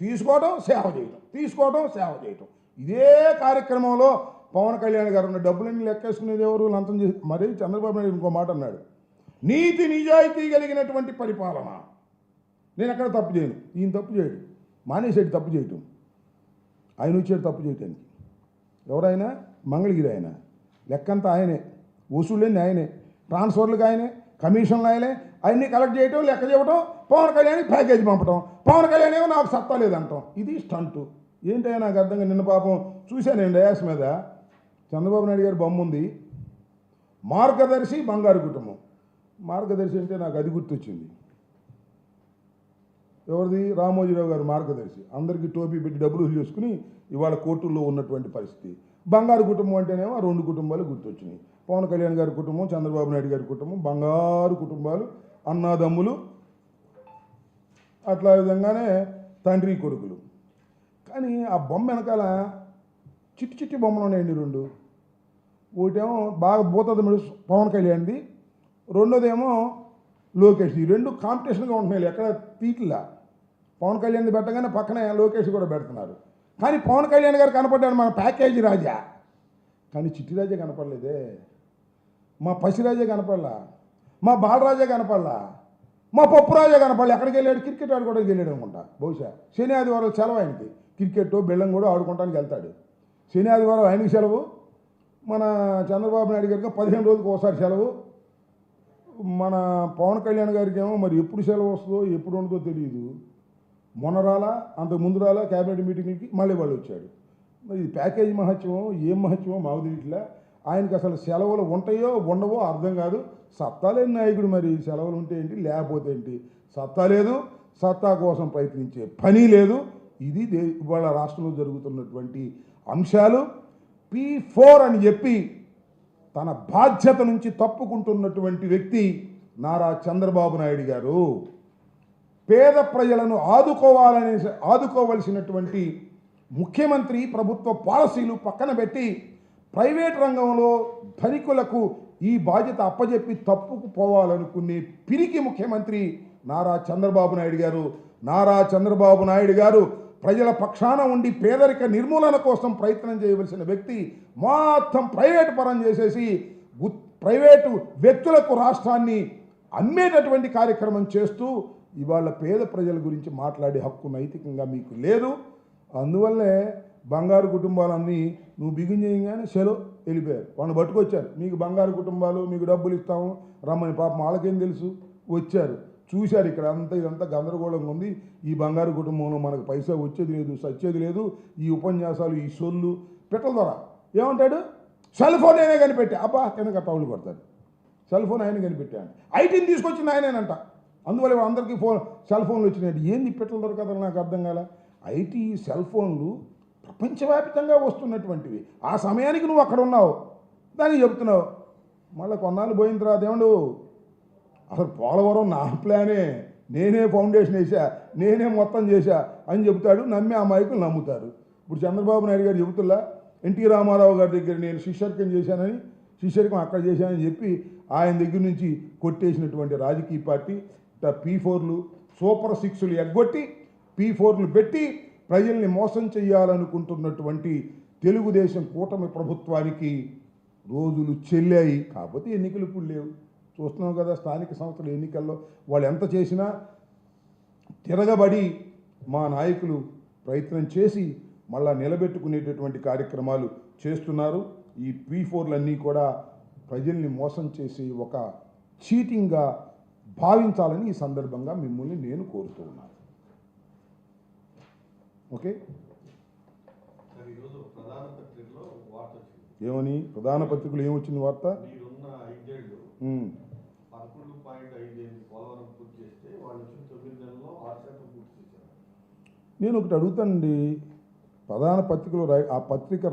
తీసుకోవడం సేవ చేయటం. తీసుకోవడం సేవ చేయటం. ఇదే కార్యక్రమంలో పవన్ కళ్యాణ్ గారు ఉన్న డబ్బులన్నీ లెక్కేసుకునేది ఎవరు? లంచం చేసి మరి చంద్రబాబు నాయుడు ఇంకో మాట అన్నాడు. నీతి నిజాయితీ కలిగినటువంటి పరిపాలన. నేను ఎక్కడ తప్పు చేయను. ఈయన తప్పు చేయడు. మానేసేటి తప్పు చేయటం. ఆయన వచ్చాడు తప్పు చేయటానికి. ఎవరైనా మంగళగిరి ఆయన. లెక్కంతా ఆయనే. వసూళ్ళని ఆయనే. ట్రాన్స్ఫర్లకు ఆయనే. కమిషన్లు ఆయనే అన్నీ కలెక్ట్ చేయటం లెక్క చేయటం పవన్ కళ్యాణ్ ప్యాకేజ్ పంపటం. పవన్ కళ్యాణ్ ఏమో నాకు సత్తా లేదంటాం. ఇది స్టంటు. ఏంటైనా నాకు అర్థంగా నిన్న పాపం చూశానండి డయాస్ మీద. చంద్రబాబు నాయుడు గారి బొమ్మ ఉంది. మార్గదర్శి బంగారు కుటుంబం. మార్గదర్శి అంటే నాకు అది గుర్తొచ్చింది. ఎవరిది? రామోజీరావు గారు మార్గదర్శి. అందరికీ టోపీ పెట్టి డబ్బులు చేసుకుని ఇవాళ కోర్టుల్లో ఉన్నటువంటి పరిస్థితి. బంగారు కుటుంబం అంటేనేమో ఆ రెండు కుటుంబాలు గుర్తొచ్చినాయి. పవన్ కళ్యాణ్ గారి కుటుంబం చంద్రబాబు నాయుడు గారి కుటుంబం బంగారు కుటుంబాలు అన్నాదమ్ములు. అట్లా విధంగానే తండ్రి కొడుకులు. కానీ ఆ బొమ్మ వెనకాల చిట్టి చిట్టి బొమ్మలు ఉన్నాయండి రెండు. ఒకటేమో బాగా పోతుంది పవన్ కళ్యాణ్ది. రెండోదేమో లోకేష్ ఈ రెండు కాంపిటీషన్గా ఉంటున్నాయి ఎక్కడ తీట్లా పవన్ కళ్యాణ్ పెట్టగానే పక్కనే లోకేష్ కూడా పెడుతున్నారు. కానీ పవన్ కళ్యాణ్ గారు కనపడ్డాడు మన ప్యాకేజీ రాజా. కానీ చిట్టి రాజా కనపడలేదే. మా పసిరాజే కనపడలా మా బాలరాజే కనపడలా మా పప్పురాజే కనపడలే. ఎక్కడికి వెళ్ళాడు? క్రికెట్ ఆడుకోవడానికి వెళ్ళాడు అనుకుంటా. బహుశా శని ఆదివారం సెలవు ఆయనకి. క్రికెట్ బెల్లం కూడా ఆడుకోవడానికి వెళ్తాడు. శని ఆదివారం ఆయనకి సెలవు. మన చంద్రబాబు నాయుడు గారికి పదిహేను రోజులకు ఒకసారి సెలవు. మన పవన్ కళ్యాణ్ గారికి ఏమో మరి ఎప్పుడు సెలవు వస్తుందో ఎప్పుడు ఉండదో తెలియదు మొన్న రాలా అంతకు ముందు రాలా క్యాబినెట్ మీటింగ్కి మళ్ళీ వాళ్ళు వచ్చాడు మరి ఇది ప్యాకేజ్ మహత్యమో ఏం మహత్యమో మాకు తెలియట్లే. ఆయనకి అసలు సెలవులు ఉంటాయో ఉండవో అర్థం కాదు. సత్తా లేని నాయకుడు మరి సెలవులు ఉంటే ఏంటి? లేకపోతే ఏంటి? సత్తా లేదు. సత్తా కోసం ప్రయత్నించే పని లేదు. ఇది దే ఇవాళ రాష్ట్రంలో జరుగుతున్నటువంటి అంశాలు. పీ ఫోర్ అని చెప్పి తన బాధ్యత నుంచి తప్పుకుంటున్నటువంటి వ్యక్తి నారా చంద్రబాబు నాయుడు గారు. పేద ప్రజలను ఆదుకోవాలనే ఆదుకోవలసినటువంటి ముఖ్యమంత్రి ప్రభుత్వ పాలసీలు పక్కన పెట్టి ప్రైవేట్ రంగంలో ధనికులకు ఈ బాధ్యత అప్పజెప్పి తప్పుకు పోవాలనుకునే పిరికి ముఖ్యమంత్రి నారా చంద్రబాబు నాయుడు గారు. నారా చంద్రబాబు నాయుడు గారు ప్రజల పక్షాన ఉండి పేదరిక నిర్మూలన కోసం ప్రయత్నం చేయవలసిన వ్యక్తి మొత్తం ప్రైవేటు పరం చేసేసి ప్రైవేటు వ్యక్తులకు రాష్ట్రాన్ని అమ్మేటటువంటి కార్యక్రమం చేస్తూ ఇవాళ పేద ప్రజల గురించి మాట్లాడే హక్కు నైతికంగా మీకు లేదు. అందువల్లే బంగారు కుటుంబాలన్నీ నువ్వు బిగిన్ చేయగానే సెలవు వెళ్ళిపోయారు. వాళ్ళు పట్టుకొచ్చారు. మీకు బంగారు కుటుంబాలు మీకు డబ్బులు ఇస్తాము రమ్మని పాపం వాళ్ళకేం తెలుసు? వచ్చారు. చూశారు ఇక్కడ అంతా ఇదంతా గందరగోళంగా ఉంది. ఈ బంగారు కుటుంబంలో మనకు పైసా వచ్చేది లేదు సచ్చేది లేదు. ఈ ఉపన్యాసాలు ఈ సొల్లు పెట్టల ద్వారా. ఏమంటాడు? సెల్ ఫోన్ అయినా కనిపెట్టా. అబ్బా కనుక టౌలు కొడతాడు. సెల్ ఫోన్ ఆయన కనిపెట్టాను ఐటీని తీసుకొచ్చిన ఆయనేనంట. అందువల్ల అందరికీ ఫోన్ సెల్ ఫోన్లు వచ్చినాయి ఏంది పెట్టల దొరకదని నాకు అర్థం కాల. ఐటీ సెల్ ఫోన్లు ప్రపంచవ్యాప్తంగా వస్తున్నటువంటివి. ఆ సమయానికి నువ్వు అక్కడ ఉన్నావు. దాన్ని చెప్తున్నావు మళ్ళీ కొన్నాళ్ళు పోయిన తర్వాత ఏమండు? అసలు పోలవరం నా ప్లానే. నేనే ఫౌండేషన్ వేసా నేనే మొత్తం చేశా అని చెబుతాడు నమ్మి ఆ మైకులు నమ్ముతారు. ఇప్పుడు చంద్రబాబు నాయుడు గారు చెబుతుల్లా ఎన్టీ రామారావు గారి దగ్గర నేను శిష్యర్కం చేశానని శిష్యర్కం అక్కడ చేశానని చెప్పి ఆయన దగ్గర నుంచి కొట్టేసినటువంటి రాజకీయ పార్టీ పీ ఫోర్లు సూపర్ సిక్స్లు ఎగ్గొట్టి పీ ఫోర్లు పెట్టి ప్రజల్ని మోసం చేయాలనుకుంటున్నటువంటి తెలుగుదేశం కూటమి ప్రభుత్వానికి రోజులు చెల్లాయి. కాకపోతే ఎన్నికలు ఇప్పుడు లేవు. చూస్తున్నాం కదా స్థానిక సంస్థల ఎన్నికల్లో వాళ్ళు ఎంత చేసినా తిరగబడి మా నాయకులు ప్రయత్నం చేసి మళ్ళా నిలబెట్టుకునేటటువంటి కార్యక్రమాలు చేస్తున్నారు. ఈ పీ ఫోర్లన్నీ కూడా ప్రజల్ని మోసం చేసి ఒక చీటింగ్గా భావించాలని ఈ సందర్భంగా మిమ్మల్ని నేను కోరుతూ ఉన్నాను. ఓకే? ఏమని? ప్రధాన పత్రికలు ఏమొచ్చింది వార్త? నేను ఒకటి అడుగుతానండి. ప్రధాన పత్రికలో రా ఆ పత్రిక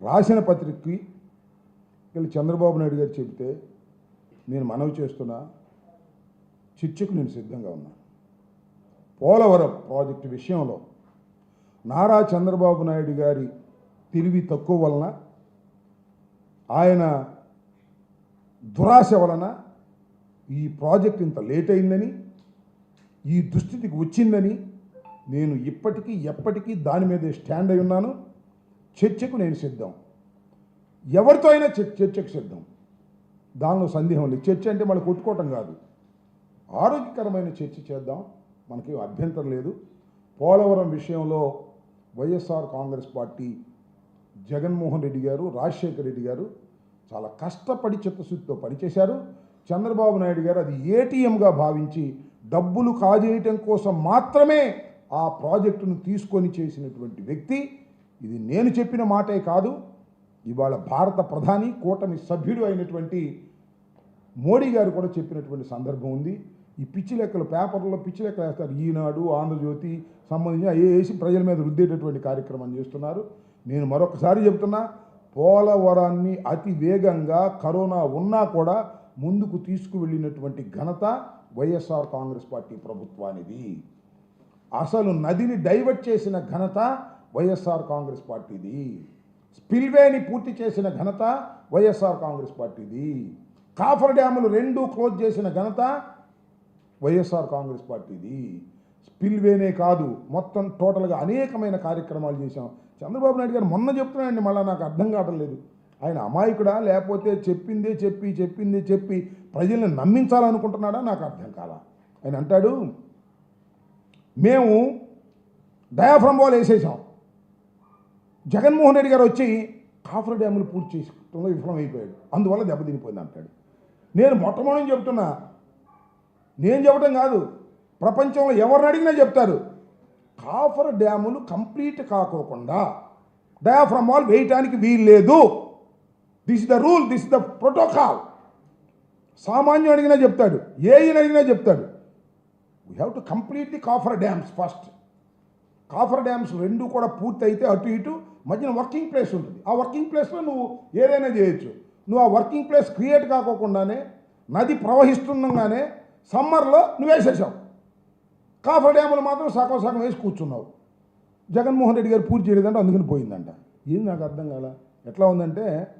రాసిన పత్రికకి వీళ్ళు చంద్రబాబు నాయుడు గారు చెబితే నేను మనవి చేస్తున్నా చర్చకు నేను సిద్ధంగా ఉన్నా. పోలవరం ప్రాజెక్టు విషయంలో నారా చంద్రబాబు నాయుడు గారి తెలివి తక్కువ వలన ఆయన దురాశ వలన ఈ ప్రాజెక్ట్ ఇంత లేట్ అయిందని ఈ దుస్థితికి వచ్చిందని నేను ఇప్పటికీ ఎప్పటికీ దాని మీద స్టాండ్ అయి ఉన్నాను. చర్చకు నేను సిద్ధం. ఎవరితో అయినా చర్- చర్చకు సిద్ధం. దానిలో సందేహం లేదు. చర్చ అంటే మళ్ళీ కొట్టుకోవటం కాదు. ఆరోగ్యకరమైన చర్చ చేద్దాం. మనకి అభ్యంతరం లేదు. పోలవరం విషయంలో వైఎస్ఆర్ కాంగ్రెస్ పార్టీ జగన్మోహన్ రెడ్డి గారు రాజశేఖర రెడ్డి గారు చాలా కష్టపడి చిత్తశుద్ధితో పనిచేశారు. చంద్రబాబు నాయుడు గారు అది ఏటీఎంగా భావించి డబ్బులు కాజేయటం కోసం మాత్రమే ఆ ప్రాజెక్టును తీసుకొని చేసినటువంటి వ్యక్తి. ఇది నేను చెప్పిన మాటే కాదు. ఇవాళ భారత ప్రధాని కూటమి సభ్యుడు అయినటువంటి మోడీ గారు కూడా చెప్పినటువంటి సందర్భం ఉంది. ఈ పిచ్చి లెక్కలు పేపర్లో పిచ్చి లెక్కలు వేస్తారు. ఈనాడు ఆంధ్రజ్యోతి సంబంధించి అవి వేసి ప్రజల మీద రుద్దేటటువంటి కార్యక్రమం చేస్తున్నారు. నేను మరొకసారి చెప్తున్నా పోలవరాన్ని అతి వేగంగా కరోనా ఉన్నా కూడా ముందుకు తీసుకువెళ్ళినటువంటి ఘనత వైఎస్ఆర్ కాంగ్రెస్ పార్టీ ప్రభుత్వానిది. అసలు నదిని డైవర్ట్ చేసిన ఘనత వైఎస్ఆర్ కాంగ్రెస్ పార్టీది. స్పిల్వేని పూర్తి చేసిన ఘనత వైఎస్ఆర్ కాంగ్రెస్ పార్టీది. కాఫర్ డ్యాములు రెండు క్లోజ్ చేసిన ఘనత వైఎస్ఆర్ కాంగ్రెస్ పార్టీది. స్పిల్వేనే కాదు మొత్తం టోటల్గా అనేకమైన కార్యక్రమాలు చేశాం. చంద్రబాబు నాయుడు గారు మొన్న చెప్తున్నాడండి మళ్ళీ నాకు అర్థం కావట్లేదు ఆయన అమాయకుడా లేకపోతే చెప్పిందే చెప్పి చెప్పిందే చెప్పి ప్రజల్ని నమ్మించాలనుకుంటున్నాడా? నాకు అర్థం కాల. ఆయన అంటాడు మేము డయాఫ్రమ్ బాల్ వేసేసాం జగన్మోహన్ రెడ్డి గారు వచ్చి కాఫర్ డ్యాములు పూర్తి చేసుకోవడంలో విఫలమైపోయాడు. అందువల్ల దెబ్బతినిపోయింది అంటాడు. నేను మొట్టమొదటి చెప్తున్నా నేను చెప్పడం కాదు. ప్రపంచంలో ఎవరిని అడిగినా చెప్తారు. కాఫర్ డ్యాములు కంప్లీట్ కాకోకుండా డయాఫ్రమ్ వాల్ వేయటానికి వీలు లేదు. This the rule this the protocol సామాన్యం అడిగినా చెప్తాడు. ఏఈని అడిగినా చెప్తాడు. We have to complete the coffer dams first coffer dams రెండు కూడా పూర్తి అయితే అటు ఇటు మధ్యన వర్కింగ్ ప్లేస్ ఉంటుంది. ఆ వర్కింగ్ ప్లేస్లో నువ్వు ఏదైనా చేయొచ్చు. నువ్వు ఆ వర్కింగ్ ప్లేస్ క్రియేట్ కాకోకుండానే నది ప్రవహిస్తుండగానే సమ్మర్లో నువ్వు వేసేసావు. కాఫర్ డ్యాములు మాత్రం సగం సగం వేసి కూర్చున్నావు. జగన్మోహన్ రెడ్డి గారు పూర్తి చేయలేదంటే అందుకని పోయిందంట. ఏం నాకు అర్థం కాల? ఎట్లా ఉందంటే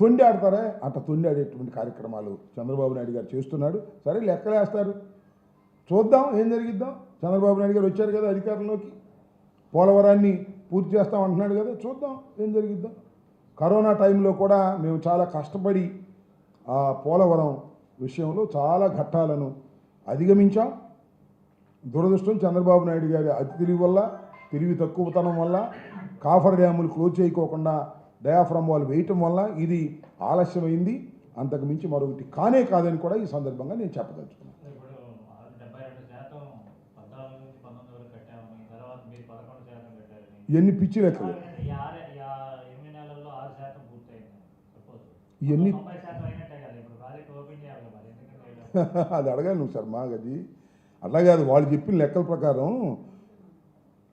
తొండి ఆడతారే? అట్ట తొండి ఆడేటువంటి కార్యక్రమాలు చంద్రబాబు నాయుడు గారు చేస్తున్నాడు. సరే లెక్కలేస్తారు చూద్దాం ఏం జరిగిద్దాం. చంద్రబాబు నాయుడు గారు వచ్చారు కదా అధికారంలోకి. పోలవరాన్ని పూర్తి చేస్తాం అంటున్నాడు కదా. చూద్దాం ఏం జరిగిద్దాం. కరోనా టైంలో కూడా మేము చాలా కష్టపడి ఆ పోలవరం విషయంలో చాలా ఘట్టాలను అధిగమించాం. దురదృష్టం చంద్రబాబు నాయుడు గారి అతి తెలివి వల్ల తెలివి తక్కువతనం వల్ల కాఫర్ డ్యాములు క్లోజ్ చేయకోకుండా డయాఫ్రమ్ వాల్ వేయటం వల్ల ఇది ఆలస్యమైంది. అంతకు మించి మరొకటి కానే కాదని కూడా ఈ సందర్భంగా నేను చెప్పదలుచుకున్నాను. ఇప్పుడు ఆ డెబ్బై రెండు అది అడగాలి నువ్వు సార్ అది. అట్లా కాదు వాళ్ళు చెప్పిన లెక్కల ప్రకారం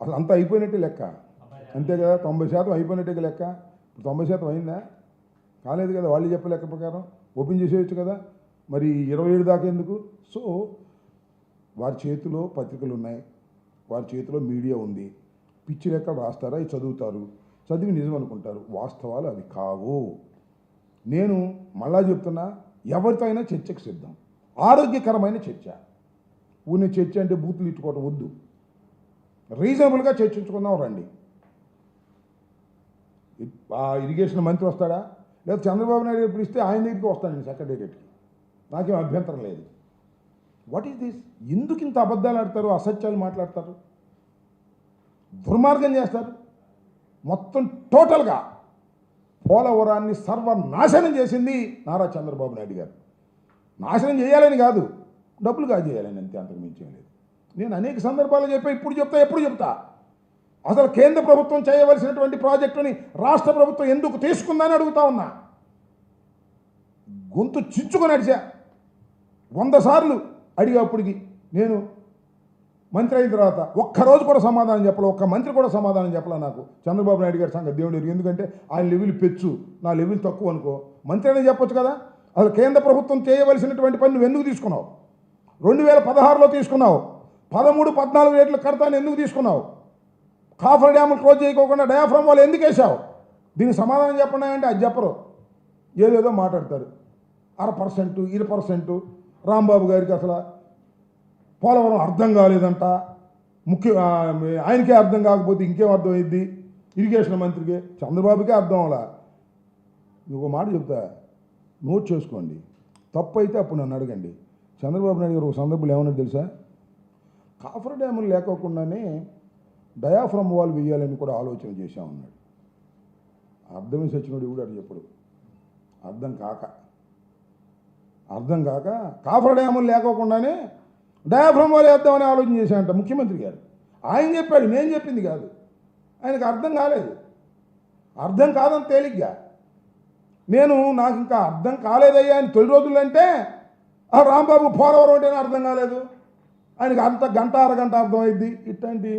అసలు అంతా అయిపోయినట్టే లెక్క. అంతే కదా తొంభై శాతం అయిపోయినట్టే లెక్క. తొంభై శాతం అయిందా? కాలేదు కదా వాళ్ళు చెప్పే లెక్క ప్రకారం. ఓపెన్ చేసేయచ్చు కదా. మరి ఇరవై ఏడు దాకా ఎందుకు? సో వారి చేతిలో పత్రికలు ఉన్నాయి. వారి చేతిలో మీడియా ఉంది. పిచ్చి లెక్కలు రాస్తారా? చదువుతారు. చదివి నిజం అనుకుంటారు. వాస్తవాలు అవి కావు. నేను మళ్ళా చెప్తున్నా ఎవరితో అయినా చర్చకు సిద్ధం. ఆరోగ్యకరమైన చర్చ. ఊరిని చర్చ అంటే బూతులు ఇట్టుకోవడం వద్దు. రీజనబుల్గా చర్చించుకుందాం రండి. ఆ ఇరిగేషన్ మంత్రి వస్తాడా? లేదా చంద్రబాబు నాయుడు గారు పిలిస్తే ఆయన దగ్గరికి వస్తాను నేను సెక్రటేరియట్కి. నాకేం అభ్యంతరం లేదు. What is this? ఎందుకు ఇంత అబద్ధాలు ఆడతారు? అసత్యాలు మాట్లాడతారు? దుర్మార్గం చేస్తారు? మొత్తం టోటల్గా పోలవరాన్ని సర్వనాశనం చేసింది నారా చంద్రబాబు నాయుడు గారు. నాశనం చేయాలని కాదు. డబ్బులు కాదు చేయాలని అంతే అంతకించి లేదు. నేను అనేక సందర్భాలు చెప్పా ఇప్పుడు చెప్తా ఎప్పుడు చెప్తా. అసలు కేంద్ర ప్రభుత్వం చేయవలసినటువంటి ప్రాజెక్టుని రాష్ట్ర ప్రభుత్వం ఎందుకు తీసుకుందని అడుగుతా ఉన్నా. గొంతు చించుకొని అడిచా వంద సార్లు అడిగేప్పటికి నేను మంత్రి అయిన తర్వాత ఒక్కరోజు కూడా సమాధానం చెప్పలే ఒక్క మంత్రి కూడా సమాధానం చెప్పలే నాకు. చంద్రబాబు నాయుడు గారి సంగతి దేవుడు ఎందుకంటే ఆయన లెవెల్ పెచ్చు. నా లెవెల్ తక్కువ అనుకో. మంత్రి అనే చెప్పొచ్చు కదా? అసలు కేంద్ర ప్రభుత్వం చేయవలసినటువంటి పని నువ్వు ఎందుకు తీసుకున్నావు? రెండు వేల పదహారులో తీసుకున్నావు. పదమూడు పద్నాలుగు రేట్లు కడతాను ఎందుకు తీసుకున్నావు? కాఫర్ డ్యాములు క్లోజ్ చేయకోకుండా డయాఫ్రమ్ వాళ్ళు ఎందుకు వేసావు దీనికి సమాధానం చెప్పండి అంటే అది చెప్పరు. ఏదేదో మాట్లాడతారు. అర పర్సెంటు ఇరు పర్సెంటు. రాంబాబు గారికి అసలు పోలవరం అర్థం కాలేదంట. ముఖ్య ఆయనకే అర్థం కాకపోతే ఇంకేం అర్థమైంది? ఇరిగేషన్ మంత్రికి చంద్రబాబుకే అర్థం అలా ఒక మాట చెప్తా. నోట్ చేసుకోండి. తప్పు అయితే అప్పుడు నన్ను అడగండి. చంద్రబాబు నాయుడు గారు ఒక సందర్భంలో ఏమన్నా తెలుసా? కాఫర్ డ్యాములు లేకోకుండానే డయాఫ్రమ్ వాల్ వేయాలని కూడా ఆలోచన చేశామన్నాడు అర్థమే సచ్చినోడు కూడా అటు చెప్పడు. అర్థం కాక. అర్థం కాక కాఫర్ డ్యాములు లేకోకుండానే డయాఫ్రమ్ వాల్ వేద్దామని ఆలోచన చేశామంట ముఖ్యమంత్రి గారు. ఆయన చెప్పాడు నేను చెప్పింది కాదు. ఆయనకు అర్థం కాలేదు. అర్థం కాదని తేలిగ్గా. నేను నాకు ఇంకా అర్థం కాలేదయ్యా అని తొలి రోజులు అంటే ఆ రాంబాబు పోలవరం అంటే అర్థం కాలేదు. ఆయనకి అంత గంట అరగంట అర్థమైద్ది. ఇట్లాంటి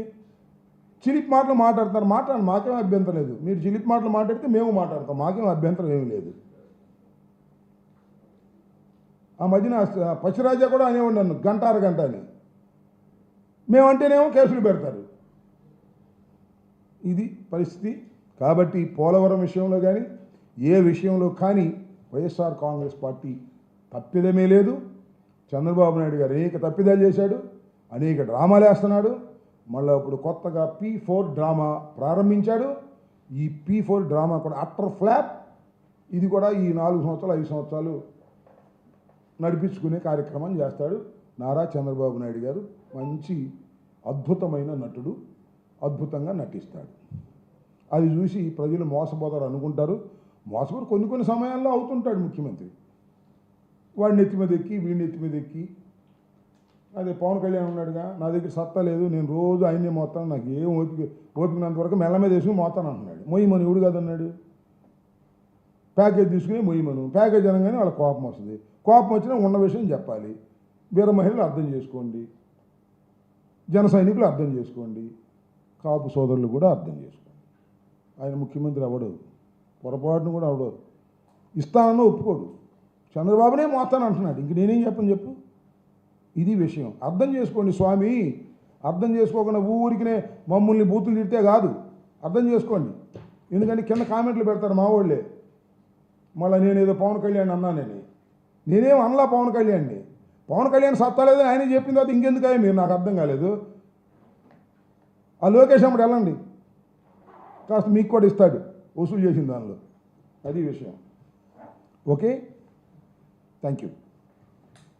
చిలిపి మాటలు మాట్లాడతారు మాట్లాడండి మాకేం అభ్యంతరం లేదు. మీరు చిలిపి మాటలు మాట్లాడితే మేము మాట్లాడతాం. మాకేం అభ్యంతరం ఏమీ లేదు. ఆ మధ్యన పశురాజా కూడా అనేవాడు నన్ను గంట అరగంట అని. మేమంటేనేమో కేసులు పెడతారు. ఇది పరిస్థితి. కాబట్టి పోలవరం విషయంలో కానీ ఏ విషయంలో కానీ వైఎస్ఆర్ కాంగ్రెస్ పార్టీ తప్పిదమే లేదు. చంద్రబాబు నాయుడు గారు అనేక తప్పిదాలు చేశాడు అనేక డ్రామాలు వేస్తున్నాడు. మళ్ళీ ఇప్పుడు కొత్తగా పీ ఫోర్ డ్రామా ప్రారంభించాడు. ఈ పీ ఫోర్ డ్రామా కూడా అట్టర్ ఫ్లాప్. ఇది కూడా ఈ నాలుగు సంవత్సరాలు ఐదు సంవత్సరాలు నడిపించుకునే కార్యక్రమం చేస్తాడు నారా చంద్రబాబు నాయుడు గారు. మంచి అద్భుతమైన నటుడు అద్భుతంగా నటిస్తాడు. అది చూసి ప్రజలు మోసపోతారు అనుకుంటారు. మోసపోరు కొన్ని కొన్ని సమయాల్లో అవుతుంటాడు ముఖ్యమంత్రి. వాడి నెత్తి మీద ఎక్కి వీడి నెత్తి మీద ఎక్కి. అదే పవన్ కళ్యాణ్ ఉన్నాడుగా నా దగ్గర సత్తా లేదు నేను రోజు ఆయన్నే మోతాను నాకు ఏం ఓపిక ఓపికనంత వరకు మెల్ల మీద వేసుకుని మోతాను అంటున్నాడు. మొయ్యమని ఎవడు కాదన్నాడు? ప్యాకేజ్ తీసుకుని మొయ్యమను ప్యాకేజ్ అనగానే వాళ్ళ కోపం వస్తుంది. కోపం వచ్చినా ఉన్న విషయం చెప్పాలి. వీర మహిళలు అర్థం చేసుకోండి. జన సైనికులు అర్థం చేసుకోండి. కాపు సోదరులు కూడా అర్థం చేసుకోండి. ఆయన ముఖ్యమంత్రి అవడు పొరపాటును కూడా అవడు ఇస్తానన్నా ఒప్పుకోడు. చంద్రబాబునే మోస్తాను అంటున్నాడు. ఇంక నేనేం చెప్పని చెప్పు? ఇది విషయం. అర్థం చేసుకోండి స్వామి. అర్థం చేసుకోకుండా ఊరికినే మమ్మల్ని బూతులు తిడితే కాదు. అర్థం చేసుకోండి. ఎందుకంటే కింద కామెంట్లు పెడతారు మా వాళ్ళే. మళ్ళీ నేను ఏదో పవన్ కళ్యాణ్ అన్నానని నేనేం. అనలా పవన్ కళ్యాణ్ని? పవన్ కళ్యాణ్ సత్తాలేదని ఆయన చెప్పిన తర్వాత ఇంకెందుకు అయ్యా మీరు? నాకు అర్థం కాలేదు. ఆ లోకేష్ అమ్మడు వెళ్ళండి. కాస్త మీకు కూడా ఇస్తాడు. వసూలు చేసిన దానిలో. అది విషయం. ఓకే? Thank you